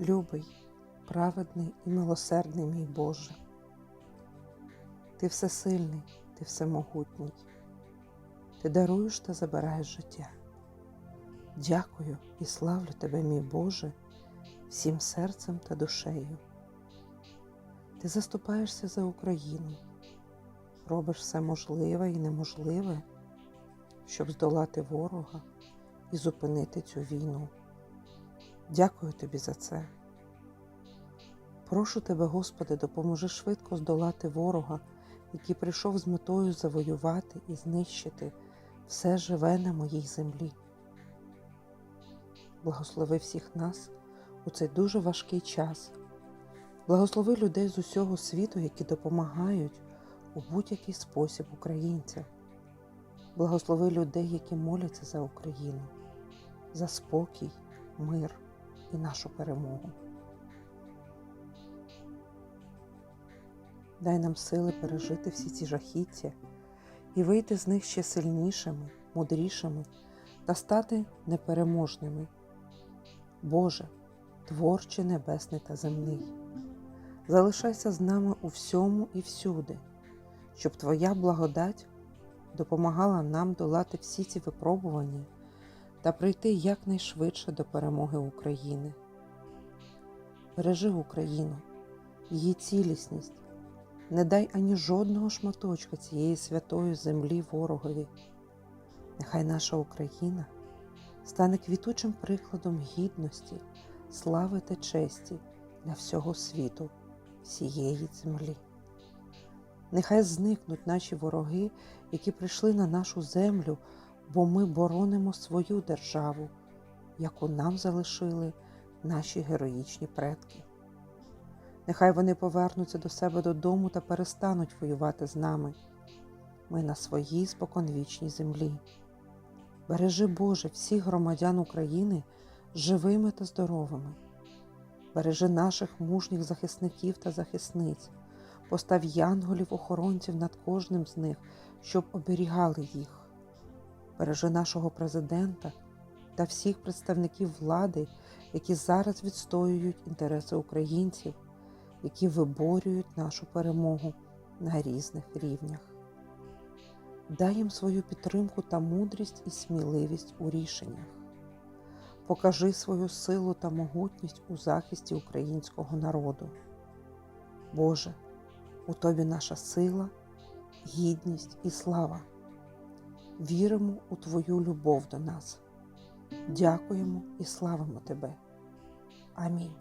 Любий, праведний і милосердний мій Боже. Ти всесильний, ти всемогутній. Ти даруєш та забираєш життя. Дякую і славлю тебе, мій Боже, всім серцем та душею. Ти заступаєшся за Україну, робиш все можливе і неможливе, щоб здолати ворога і зупинити цю війну. Дякую тобі за це. Прошу тебе, Господи, допоможи швидко здолати ворога, який прийшов з метою завоювати і знищити все живе на моїй землі. Благослови всіх нас у цей дуже важкий час. Благослови людей з усього світу, які допомагають у будь-який спосіб українцям. Благослови людей, які моляться за Україну, за спокій, мир і нашу перемогу. Дай нам сили пережити всі ці жахіття і вийти з них ще сильнішими, мудрішими та стати непереможними. Боже, творче небесний та земний, залишайся з нами у всьому і всюди, щоб Твоя благодать допомагала нам долати всі ці випробування та прийти якнайшвидше до перемоги України. Бережи Україну, її цілісність, не дай ані жодного шматочка цієї святої землі ворогові. Нехай наша Україна стане квітучим прикладом гідності, слави та честі для всього світу, всієї землі. Нехай зникнуть наші вороги, які прийшли на нашу землю, бо ми боронимо свою державу, яку нам залишили наші героїчні предки. Нехай вони повернуться до себе додому та перестануть воювати з нами. Ми на своїй споконвічній землі. Бережи Боже всіх громадян України живими та здоровими. Бережи наших мужніх захисників та захисниць, постав янголів-охоронців над кожним з них, щоб оберігали їх. Бережи нашого президента та всіх представників влади, які зараз відстоюють інтереси українців, які виборюють нашу перемогу на різних рівнях. Дай їм свою підтримку та мудрість і сміливість у рішеннях. Покажи свою силу та могутність у захисті українського народу. Боже, у Тобі наша сила, гідність і слава. Віримо у Твою любов до нас. Дякуємо і славимо Тебе. Амінь.